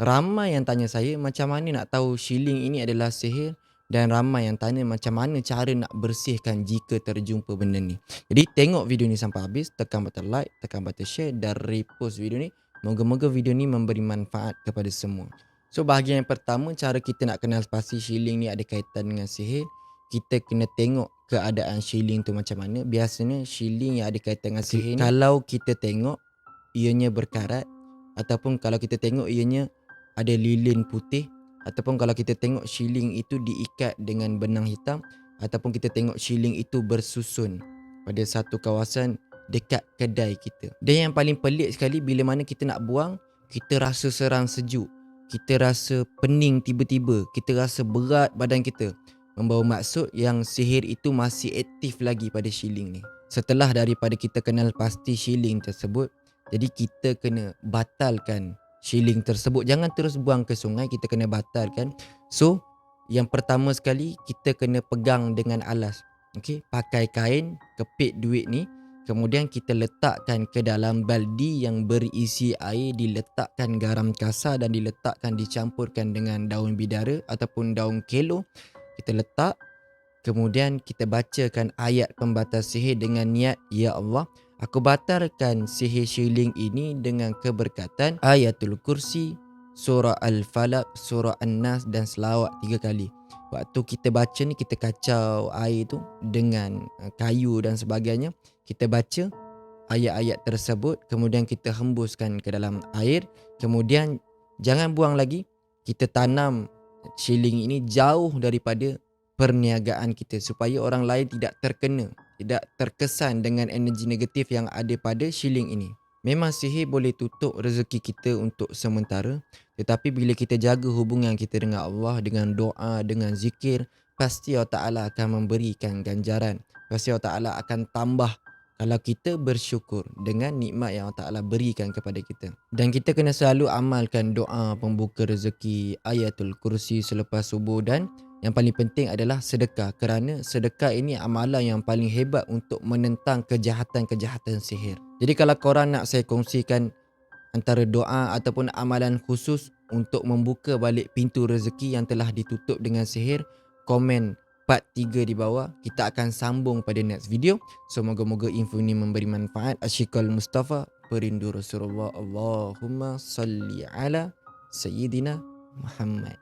ramai yang tanya saya macam mana nak tahu shilling ini adalah sihir dan ramai yang tanya macam mana cara nak bersihkan jika terjumpa benda ni. Jadi tengok video ni sampai habis, tekan button like, tekan button share dan repost video ni. Moga-moga video ni memberi manfaat kepada semua. So bahagian yang pertama cara kita nak kenal pasti shilling ni ada kaitan dengan sihir, kita kena tengok keadaan shilling tu macam mana. Biasanya shilling yang ada kaitan dengan sihir ni kalau kita tengok ianya berkarat ataupun kalau kita tengok ianya ada lilin putih ataupun kalau kita tengok shilling itu diikat dengan benang hitam ataupun kita tengok shilling itu bersusun pada satu kawasan dekat kedai kita. Dan yang paling pelik sekali bila mana kita nak buang, kita rasa serang sejuk. Kita rasa pening tiba-tiba, kita rasa berat badan kita. Membawa maksud yang sihir itu masih aktif lagi pada shilling ni. Setelah daripada kita kenal pasti shilling tersebut, jadi kita kena batalkan shilling tersebut. Jangan terus buang ke sungai, kita kena batalkan. So, yang pertama sekali kita kena pegang dengan alas. Okey, pakai kain kepit duit ni Kemudian kita letakkan ke dalam baldi yang berisi air, diletakkan garam kasar dan diletakkan dicampurkan dengan daun bidara ataupun daun kelo. Kita letak, kemudian kita bacakan ayat pembatas sihir dengan niat, Ya Allah, aku batalkan sihir syiling ini dengan keberkatan ayatul kursi, surah Al-Falaq, surah An-Nas dan selawat tiga kali. Waktu kita baca ni kita kacau air tu dengan uh, kayu dan sebagainya. Kita baca ayat-ayat tersebut kemudian kita hembuskan ke dalam air. Kemudian jangan buang lagi. Kita tanam shilling ini jauh daripada perniagaan kita supaya orang lain tidak terkena, tidak terkesan dengan energi negatif yang ada pada shilling ini. Memang sihir boleh tutup rezeki kita untuk sementara tetapi bila kita jaga hubungan kita dengan Allah dengan doa, dengan zikir pasti Allah Ta'ala akan memberikan ganjaran. Pasti Allah Ta'ala akan tambah. Kalau kita bersyukur dengan nikmat yang Allah Ta'ala berikan kepada kita. Dan kita kena selalu amalkan doa pembuka rezeki ayatul kursi selepas subuh dan yang paling penting adalah sedekah kerana sedekah ini amalan yang paling hebat untuk menentang kejahatan-kejahatan sihir. Jadi kalau korang nak saya kongsikan antara doa ataupun amalan khusus untuk membuka balik pintu rezeki yang telah ditutup dengan sihir, komen part 3 di bawah. Kita akan sambung pada next video. So moga-moga info ini memberi manfaat. Asyikal Mustafa, perindu Rasulullah. Allahumma salli ala Sayyidina Muhammad.